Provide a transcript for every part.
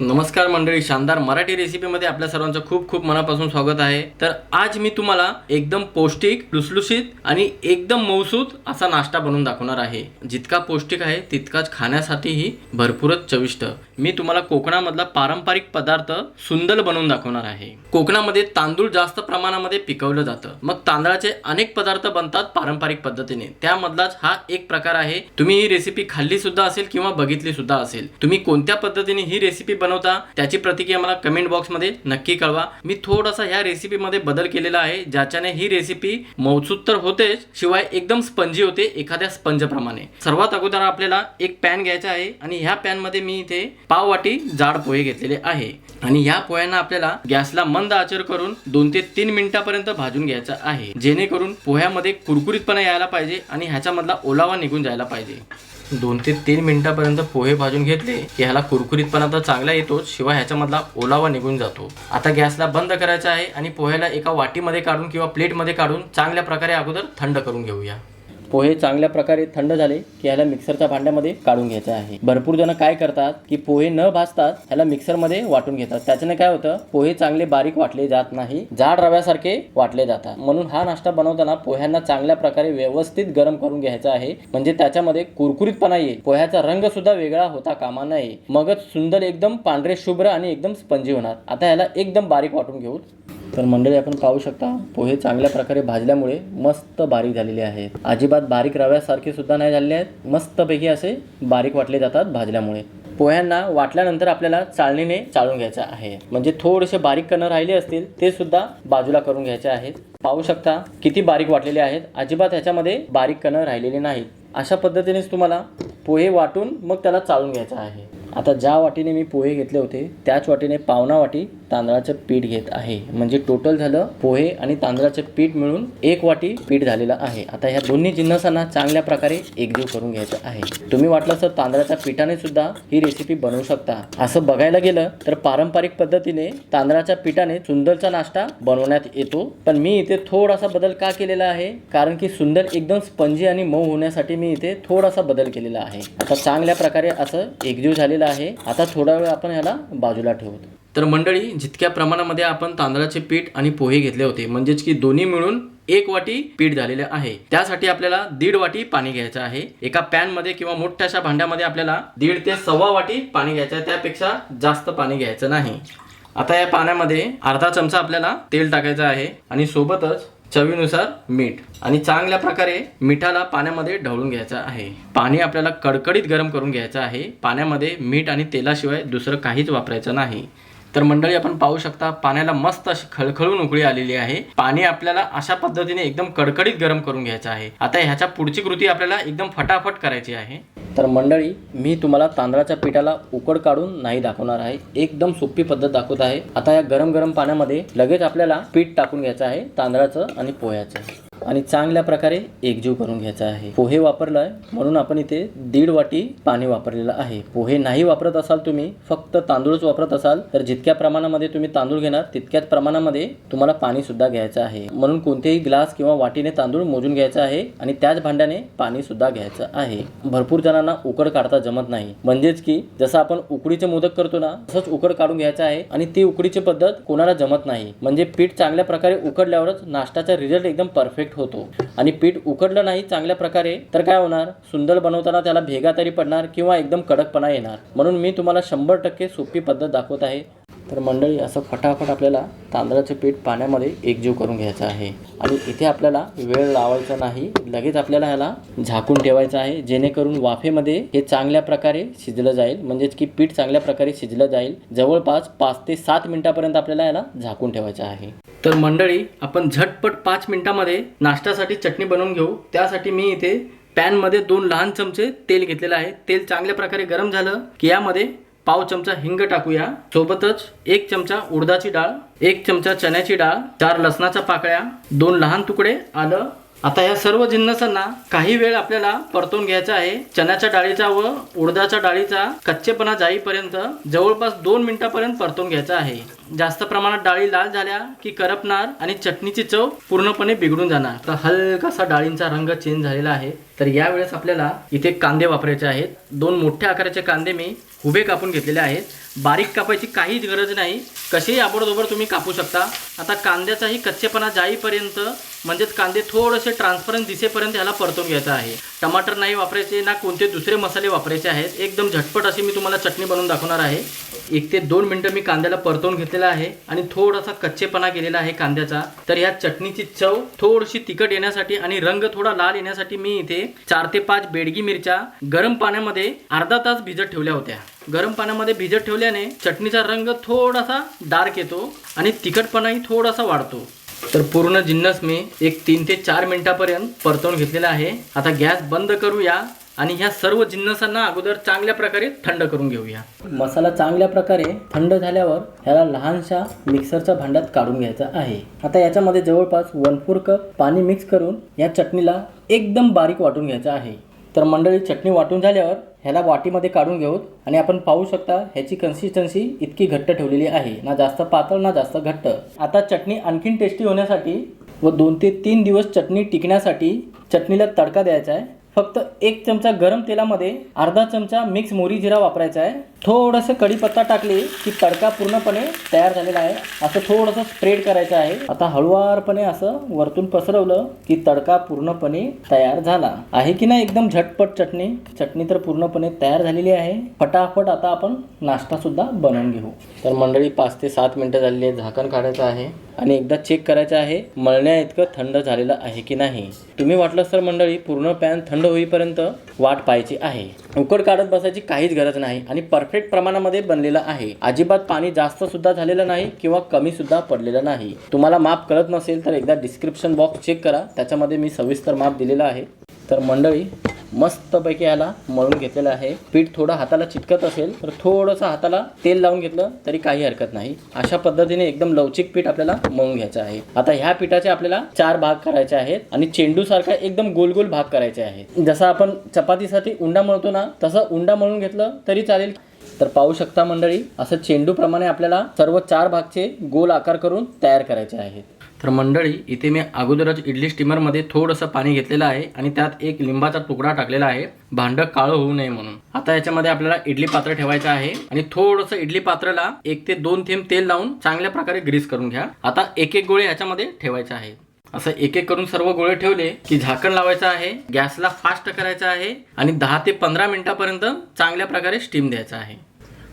नमस्कार मंडळी शानदार मराठी रेसिपीमध्ये आपल्या सर्वांचं खूप खूप मनापासून स्वागत आहे. तर आज मी तुम्हाला एकदम पौष्टिक लुसलुशीत आणि एकदम मौसूद असा नाश्ता बनवून दाखवणार आहे. जितका पौष्टिक आहे तितकाच खाण्यासाठीही भरपूरच चविष्ट. मी तुम्हाला कोकणामधला पारंपरिक पदार्थ सुंदल बनवून दाखवणार आहे. कोकणामध्ये तांदूळ जास्त प्रमाणामध्ये पिकवलं जातं. मग तांदळाचे अनेक पदार्थ बनतात पारंपरिक पद्धतीने. त्यामधलाच हा एक प्रकार आहे. तुम्ही ही रेसिपी खाल्ली सुद्धा असेल किंवा बघितली सुद्धा असेल. तुम्ही कोणत्या पद्धतीने ही रेसिपी बनवता त्याची प्रतिक्रिया मला कमेंट बॉक्समध्ये नक्की कळवा. मी थोडासा ह्या रेसिपीमध्ये बदल केलेला आहे ज्याच्याने ही रेसिपी मौसूद तर होतेच शिवाय एकदम स्पंजी होते एखाद्या स्पंज प्रमाणे. सर्वात अगोदर आपल्याला एक पॅन घ्यायचा आहे आणि ह्या पॅनमध्ये मी इथे पाव वाटी जाड पोहे घेतलेले आहे. आणि ह्या पोह्यांना आपल्याला गॅसला मंद आचर करून दोन ते तीन मिनिटापर्यंत भाजून घ्यायचं आहे. जेणेकरून पोह्यामध्ये कुरकुरीतपणा यायला पाहिजे आणि ह्याच्यामधला ओलावा निघून जायला पाहिजे. दोन ते तीन मिनिटापर्यंत पोहे भाजून घेतले की ह्याला कुरकुरीतपणा तर चांगला येतो शिवाय ह्याच्यामधला ओलावा निघून जातो. आता गॅसला बंद करायचा आहे आणि पोह्याला एका वाटीमध्ये काढून किंवा प्लेटमध्ये काढून चांगल्या प्रकारे अगोदर थंड करून घेऊया. पोहे चांगल्या प्रकारे थंड झाले की ह्याला मिक्सरच्या भांड्यामध्ये काढून घ्यायचं आहे. भरपूर जण काय करतात की पोहे न भाजतात ह्याला मिक्सरमध्ये वाटून घेतात. त्याच्याने काय होतं? पोहे चांगले बारीक वाटले जात नाही जाड रव्यासारखे वाटले जातात. म्हणून हा नाश्ता बनवताना पोह्यांना चांगल्या प्रकारे व्यवस्थित गरम करून घ्यायचा आहे. म्हणजे त्याच्यामध्ये कुरकुरीतपणा येईल. पोह्याचा रंग सुद्धा वेगळा होता कामा नये. मगच सुंदर एकदम पांढरे शुभ्र आणि एकदम स्पंजी होणार. आता ह्याला एकदम बारीक वाटून घेऊ तर मंडळी आपण पाहू शकता पोहे चांगल्या प्रकारे भाजल्यामुळे मस्त बारीक झालेले आहेत. अजिबात बारीक रव्यासारखे सुद्धा नाही झालेले आहेत. मस्तपैकी असे बारीक वाटले जातात भाजल्यामुळे. पोह्यांना वाटल्यानंतर आपल्याला चाळणीने चाळून घ्यायचं आहे. म्हणजे थोडेसे बारीक कणं राहिले असतील ते सुद्धा बाजूला करून घ्यायचे आहेत. पाहू शकता किती बारीक वाटलेले आहेत. अजिबात ह्याच्यामध्ये बारीक कणं राहिलेले नाहीत. अशा पद्धतीनेच तुम्हाला पोहे वाटून मग त्याला चाळून घ्यायचं आहे. आता ज्या वाटीने मी पोहे घेतले होते त्याच वाटीने पावणा वाटी तांदळाचं पीठ घेत आहे. म्हणजे टोटल झालं पोहे आणि तांदळाचं पीठ मिळून एक वाटी पीठ झालेलं आहे. आता ह्या दोन्ही जिन्नसांना चांगल्या प्रकारे एकजीव करून घ्यायचं आहे. तुम्ही वाटलं तर तांदळाच्या पिठाने सुद्धा ही रेसिपी बनवू शकता. असं बघायला गेलं तर पारंपरिक पद्धतीने तांदळाच्या पिठाने सुंदरचा नाश्ता बनवण्यात येतो. पण मी इथे थोडासा बदल का केलेला आहे? कारण की सुंदर एकदम स्पंजी आणि मऊ होण्यासाठी मी इथे थोडासा बदल केलेला आहे. आता चांगल्या प्रकारे असं एकजीव झालेलं आहे. आता थोडा वेळ आपण याला बाजूला ठेवतो. तर मंडळी जितक्या प्रमाणामध्ये आपण तांदळाचे पीठ आणि पोहे घेतले होते म्हणजेच की दोन्ही मिळून एक वाटी पीठ झालेले आहे. त्यासाठी आपल्याला दीड वाटी पाणी घ्यायचं आहे. एका पॅनमध्ये किंवा मोठ्याशा भांड्यामध्ये आपल्याला दीड ते सव्वा वाटी पाणी घ्यायचं आहे. त्यापेक्षा जास्त पाणी घ्यायचं नाही. आता या पाण्यामध्ये अर्धा चमचा आपल्याला तेल टाकायचं आहे आणि सोबतच चवीनुसार मीठ. आणि चांगल्या प्रकारे मिठाला पाण्यामध्ये ढवळून घ्यायचं आहे. पाणी आपल्याला कडकडीत गरम करून घ्यायचं आहे. पाण्यामध्ये मीठ आणि तेलाशिवाय दुसरं काहीच वापरायचं नाही. तर मंडळी आपण पाहू शकता पाण्याला मस्त अशी खळखळून उकळी आलेली आहे. पाणी आपल्याला अशा पद्धतीने एकदम कडकडीत गरम करून घ्यायचं आहे. आता ह्याच्या पुढची कृती आपल्याला एकदम फटाफट करायची आहे. तर मंडळी मी तुम्हाला तांदळाच्या पिठाला उकड काढून नाही दाखवणार आहे. एकदम सोपी पद्धत दाखवत आहे. आता या गरम गरम पाण्यामध्ये लगेच आपल्याला पीठ टाकून घ्यायचं आहे तांदळाचं आणि पोह्याचं. आणि चांगल्या प्रकारे एकजीव करून घ्यायचा आहे. पोहे वापरलाय म्हणून आपण इथे दीड वाटी पाणी वापरलेलं आहे. पोहे नाही वापरत असाल तुम्ही फक्त तांदूळच वापरत असाल तर जितक्या प्रमाणामध्ये तुम्ही तांदूळ घेणार तितक्याच प्रमाणामध्ये तुम्हाला पाणी सुद्धा घ्यायचं आहे. म्हणून कोणतेही ग्लास किंवा वाटीने तांदूळ मोजून घ्यायचा आहे आणि त्याच भांड्याने पाणी सुद्धा घ्यायचं आहे. भरपूर जणांना उकड काढता जमत नाही. म्हणजेच की जसं आपण उकडीचे मोदक करतो ना तसंच उकड काढून घ्यायचं आहे आणि ती उकडीची पद्धत कोणाला जमत नाही. म्हणजे पीठ चांगल्या प्रकारे उकडल्यावरच नाश्त्याचा रिझल्ट एकदम परफेक्ट होतो. आणि पीठ उकडलं नाही चांगल्या प्रकारे तर काय होणार? सुंदर बनवताना त्याला भेगा तरी पडणार किंवा एकदम कडकपणा येणार. म्हणून मी तुम्हाला शंभर टक्के सोपी पद्धत दाखवत आहे. तर मंडळी असं फटाफट आपल्याला तांदळाचे पीठ पाण्यामध्ये एकजीव करून घ्यायचं आहे. आणि इथे आपल्याला वेळ लावायचा नाही लगेच आपल्याला ह्याला झाकून ठेवायचं आहे जेणेकरून वाफेमध्ये हे चांगल्या प्रकारे शिजलं जाईल. म्हणजेच की पीठ चांगल्या प्रकारे शिजलं जाईल. जवळपास पाच ते सात मिनिटापर्यंत आपल्याला याला झाकून ठेवायचं आहे. तर मंडळी आपण झटपट पाच मिनिटामध्ये नाश्त्यासाठी चटणी बनवून घेऊ. त्यासाठी मी इथे पॅनमध्ये दोन लहान चमचे तेल घेतलेलं आहे. तेल चांगल्या प्रकारे गरम झालं की यामध्ये पाव चमचा हिंग टाकूया. सोबतच एक चमचा उडदाची डाळ एक चमचा चण्याची डाळ चार लसणाच्या पाकळ्या दोन लहान तुकडे आलं. आता या सर्व जिन्नसांना काही वेळ आपल्याला परतून घ्यायचा आहे. चण्याच्या डाळीचा व उडदाच्या डाळीचा कच्चेपणा जाईपर्यंत जवळपास दोन मिनिटापर्यंत परतून घ्यायचा आहे. जास्त प्रमाणात डाळी लाल झाल्या की करपणार आणि चटणीची चव पूर्णपणे बिघडून जाणार. तर हलकासा डाळींचा रंग चेंज झालेला आहे. तर यावेळेस आपल्याला इथे कांदे वापरायचे आहेत. दोन मोठ्या आकाराचे कांदे मी उभे कापून घेतलेले आहेत. बारीक कापायची काहीच गरज नाही. कसेही आबडधोबड तुम्ही कापू शकता. आता कांद्याचाही कच्चेपणा जाईपर्यंत म्हणजेच कांदे थोडेसे ट्रान्सपरंट दिसेपर्यंत ह्याला परतून घ्यायचं आहे. टमाटर नाही वापरायचे ना कोणते दुसरे मसाले वापरायचे आहेत. एकदम झटपट अशी मी तुम्हाला चटणी बनवून दाखवणार आहे. एक ते दोन मिनटं मी कांद्याला परतवून घेतलेला आहे आणि थोडासा कच्चेपणा गेलेला आहे कांद्याचा. तर ह्या चटणीची चव थोडीशी तिखट येण्यासाठी आणि रंग थोडा लाल येण्यासाठी मी इथे चार ते पाच बेडगी मिरच्या गरम पाण्यामध्ये अर्धा तास भिजत ठेवल्या होत्या. गरम पाण्यामध्ये भिजत ठेवल्याने चटणीचा रंग थोडासा डार्क येतो आणि तिखटपणाही थोडासा वाढतो. तर पूर्ण जिन्नस मी एक तीन ते चार मिनिटापर्यंत परतवून घेतलेला आहे. आता गॅस बंद करूया आणि ह्या सर्व जिन्नसांना अगोदर चांगल्या प्रकारे थंड करून घेऊया. मसाला चांगल्या प्रकारे थंड झाल्यावर ह्याला लहानशा मिक्सरच्या भांड्यात काढून घ्यायचा आहे. आता याच्यामध्ये जवळपास वन फोर कप पाणी मिक्स करून या चटणीला एकदम बारीक वाटून घ्यायचं आहे. तर मंडळी चटणी वाटून झाल्यावर ह्याला वाटीमध्ये काढून घेऊत आणि आपण पाहू शकता ह्याची कन्सिस्टन्सी इतकी घट्ट ठेवलेली आहे. ना जास्त पातळ ना जास्त घट्ट. आता चटणी आणखीन टेस्टी होण्यासाठी व दोन ते तीन दिवस चटणी टिकण्यासाठी चटणीला तडका द्यायचा आहे. फक्त एक चमचा गरम तेलामध्ये अर्धा चमचा मिक्स मोरी जिरा वापरायचा आहे. थोडंसं कढीपत्ता टाकली की तडका पूर्णपणे तयार झालेला आहे. असं थोडंसं स्प्रेड करायचं आहे. आता हळुवारपणे असं वरतून पसरवलं की तडका पूर्णपणे तयार झाला. आहे की नाही एकदम झटपट चटणी? चटणी तर पूर्णपणे तयार झालेली आहे. फटाफट आता आपण नाश्ता सुद्धा बनवून घेऊ. तर मंडळी पाच ते सात मिनटं झालेली आहे. झाकण काढायचं आहे. आणि एकदा चेक करायचं आहे मळण्या इतकं थंड झालेलं आहे की नाही? तुम्ही वाटलं तर मंडळी पूर्ण पॅन थंड होईपर्यंत वाट पाहायची आहे. उकड काढत बसायची काहीच गरज नाही. आणि परफेक्ट प्रमाणामध्ये बनलेलं आहे. अजिबात पाणी जास्त सुद्धा झालेलं नाही किंवा कमी सुद्धा पडलेलं नाही. तुम्हाला माप कळत नसेल तर एकदा डिस्क्रिप्शन बॉक्स चेक करा. त्याच्यामध्ये मी सविस्तर माप दिलेलं आहे. तर मंडळी मस्तपैकी याला मळून घेतलेलं आहे. पीठ थोडं हाताला चिटकत असेल तर थोडंसं हाताला तेल लावून घेतलं तरी काही हरकत नाही. अशा पद्धतीने एकदम लवचिक पीठ आपल्याला मळून घ्यायचं आहे. आता ह्या पिठाचे आपल्याला चार भाग करायचे आहेत आणि चेंडू सारखा एकदम गोल गोल भाग करायचे आहेत. जसं आपण चपातीसाठी उंडा मळतो ना तसं उंडा मळून घेतलं तरी चालेल. तर पाहू शकता मंडळी असं चेंडूप्रमाणे आपल्याला सर्व चार भागचे गोल आकार करून तयार करायचे आहेत. तर मंडळी इथे मी अगोदरच इडली स्टीमरमध्ये थोडंसं पाणी घेतलेलं आहे आणि त्यात एक लिंबाचा तुकडा टाकलेला आहे. भांडं काळं होऊ नये म्हणून. आता याच्यामध्ये आपल्याला इडली पात्र ठेवायचं आहे आणि थोडंसं इडली पात्राला एक ते दोन थेंब तेल लावून चांगल्या प्रकारे ग्रीस करून घ्या. आता एक एक गोळे ह्याच्यामध्ये ठेवायचे आहेत. असं एक एक करून सर्व गोळे ठेवले की झाकण लावायचं आहे गॅसला फास्ट करायचं आहे आणि दहा ते पंधरा मिनिटापर्यंत चांगल्या प्रकारे स्टीम द्यायचा आहे.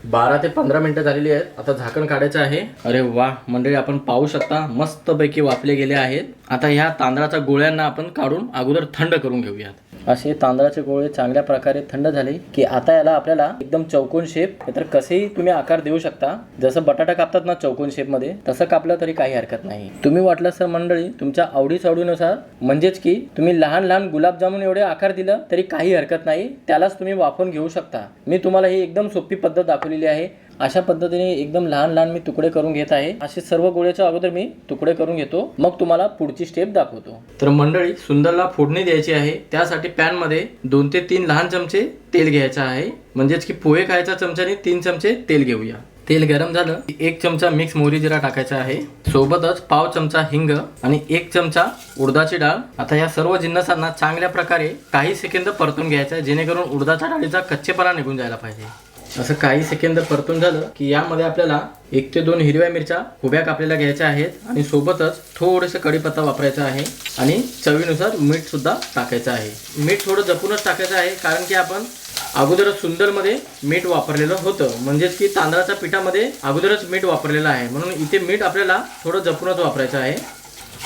बारा ते पंधरा मिनिटं झालेली आहेत. आता झाकण काढायचं आहे. अरे वा मंडळी आपण पाहू शकता मस्तपैकी वाफले गेले आहेत. आता ह्या तांदळाच्या गोळ्यांना आपण काढून अगोदर थंड करून घेऊयात. असे तांदळाचे गोळे चांगल्या प्रकारे थंड झाले की आता याला आपल्याला एकदम चौकोन शेप तर कसेही तुम्ही आकार देऊ शकता. जसं बटाटा कापतात ना चौकोन शेपमध्ये तसं कापलं तरी काही हरकत नाही. तुम्ही वाटलं सर मंडळी तुमच्या आवडी आवडीनुसार म्हणजेच की तुम्ही लहान लहान गुलाबजामुन एवढे आकार दिलं तरी काही हरकत नाही त्यालाच तुम्ही वापरून घेऊ शकता. मी तुम्हाला ही एकदम सोपी पद्धत दाखवलेली आहे. अशा पद्धतीने एकदम लहान लहान मी तुकडे करून घेत आहे. असे सर्व गोळ्याच्या अगोदर मी तुकडे करून घेतो. मग तुम्हाला पुढची स्टेप दाखवतो. तर मंडळी सुंदरला फोडणी द्यायची आहे. त्यासाठी पॅनमध्ये दोन ते तीन लहान चमचे तेल घ्यायचं आहे. म्हणजेच की पोहे खायच्या चमच्याने तीन चमचे तेल घेऊया. तेल गरम झालं की एक चमचा मिक्स मोहरी जिरा टाकायचा आहे. सोबतच पाव चमचा हिंग आणि एक चमचा उडदाची डाळ. आता या सर्व जिन्नसांना चांगल्या प्रकारे काही सेकंद परतून घ्यायचा आहे जेणेकरून उडदाच्या डाळीचा कच्चेपणा निघून जायला पाहिजे. असं काही सेकंद परतून झालं की यामध्ये आपल्याला एक ते दोन हिरव्या मिरच्या उभ्या कापलेल्या घ्यायच्या आहेत आणि सोबतच थोडंसं कढीपत्ता वापरायचा आहे आणि चवीनुसार मीठ सुद्धा टाकायचं आहे. मीठ थोडं जपूनच टाकायचं आहे कारण की आपण अगोदरच सुंदरमध्ये मीठ वापरलेलं होतं. म्हणजेच की तांदळाच्या पिठामध्ये अगोदरच मीठ वापरलेलं आहे. म्हणून इथे मीठ आपल्याला थोडं जपूनच वापरायचं आहे.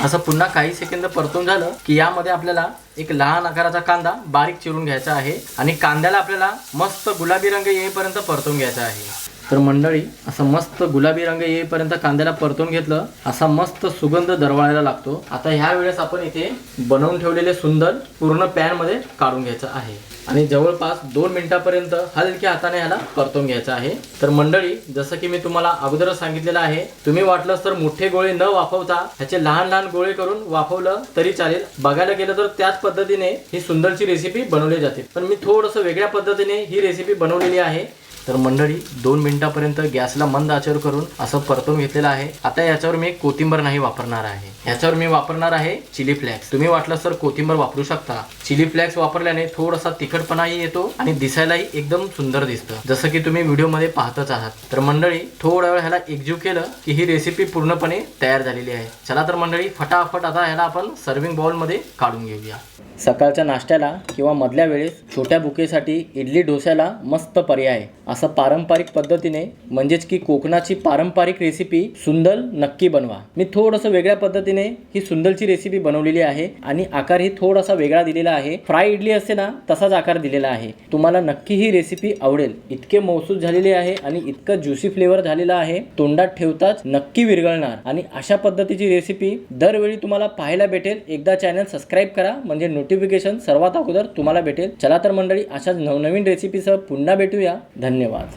असं पुन्हा काही सेकंद परतून झालं की यामध्ये आपल्याला एक लहान आकाराचा कांदा बारीक चिरून घ्यायचा आहे आणि कांद्याला आपल्याला मस्त गुलाबी रंग येईपर्यंत परतून घ्यायचा आहे. तर मंडळी असं मस्त गुलाबी रंग येईपर्यंत कांद्याला परतून घेतलं असा मस्त सुगंध दरवळायला लागतो. आता ह्या वेळेस आपण इथे बनवून ठेवलेले सुंदर पूर्ण पॅनमध्ये काढून घ्यायचं आहे. आणि जवळपास दोन मिनिटापर्यंत हलक्या हाताने ह्याला परतून घ्यायचं आहे. तर मंडळी जसं की मी तुम्हाला अगोदरच सांगितलेलं आहे तुम्ही वाटलंच तर मोठे गोळे न वाफवता ह्याचे लहान लहान गोळे करून वाफवलं तरी चालेल. बघायला गेलं तर त्याच पद्धतीने ही सुंदरची रेसिपी बनवली जाते. पण मी थोडंसं वेगळ्या पद्धतीने ही रेसिपी बनवलेली आहे. तर मंडळी दोन मिनिटापर्यंत गॅसला मंद आचर करून असं परतून घेतलेलं आहे. आता याच्यावर मी कोथिंबर नाही वापरणार आहे. याच्यावर मी वापरणार आहे चिली फ्लॅक्स. तुम्ही वाटलं तर कोथिंबर वापरू शकता. चिली फ्लॅक्स वापरल्याने थोडासा तिखटपणाही येतो आणि दिसायलाही एकदम सुंदर दिसतं. जसं की तुम्ही व्हिडिओमध्ये पाहतच आहात. तर मंडळी थोड्या वेळ ह्याला एकजीव केलं की ही रेसिपी पूर्णपणे तयार झालेली आहे. चला तर मंडळी फटाफट आता ह्याला आपण सर्विंग बाउलमध्ये काढून घेऊया. सकाळच्या नाश्त्याला किंवा मधल्या वेळेस छोट्या बुकेसाठी इडली डोस्याला मस्त पर्याय. आहे. असं पारंपरिक पद्धतीने म्हणजेच की कोकणाची पारंपरिक रेसिपी सुंदल नक्की बनवा. मी थोडंसं वेगळ्या पद्धतीने ही सुंदलची रेसिपी बनवलेली आहे आणि आकार ही थोडासा वेगळा दिलेला आहे. फ्राय इडली असते ना तसाच आकार दिलेला आहे. तुम्हाला नक्की ही रेसिपी आवडेल. इतके मौसूद झालेले आहे आणि इतकं ज्युसी फ्लेवर झालेला आहे. तोंडात ठेवताच नक्की विरघळणार. आणि अशा पद्धतीची रेसिपी दरवेळी तुम्हाला पाहायला भेटेल. एकदा चॅनल सबस्क्राईब करा म्हणजे नोटिफिकेशन सर्वात अगोदर तुम्हाला भेटेल. चला तर मंडळी अशाच नवनवीन रेसिपीसह पुन्हा भेटूया. धन्यवाद.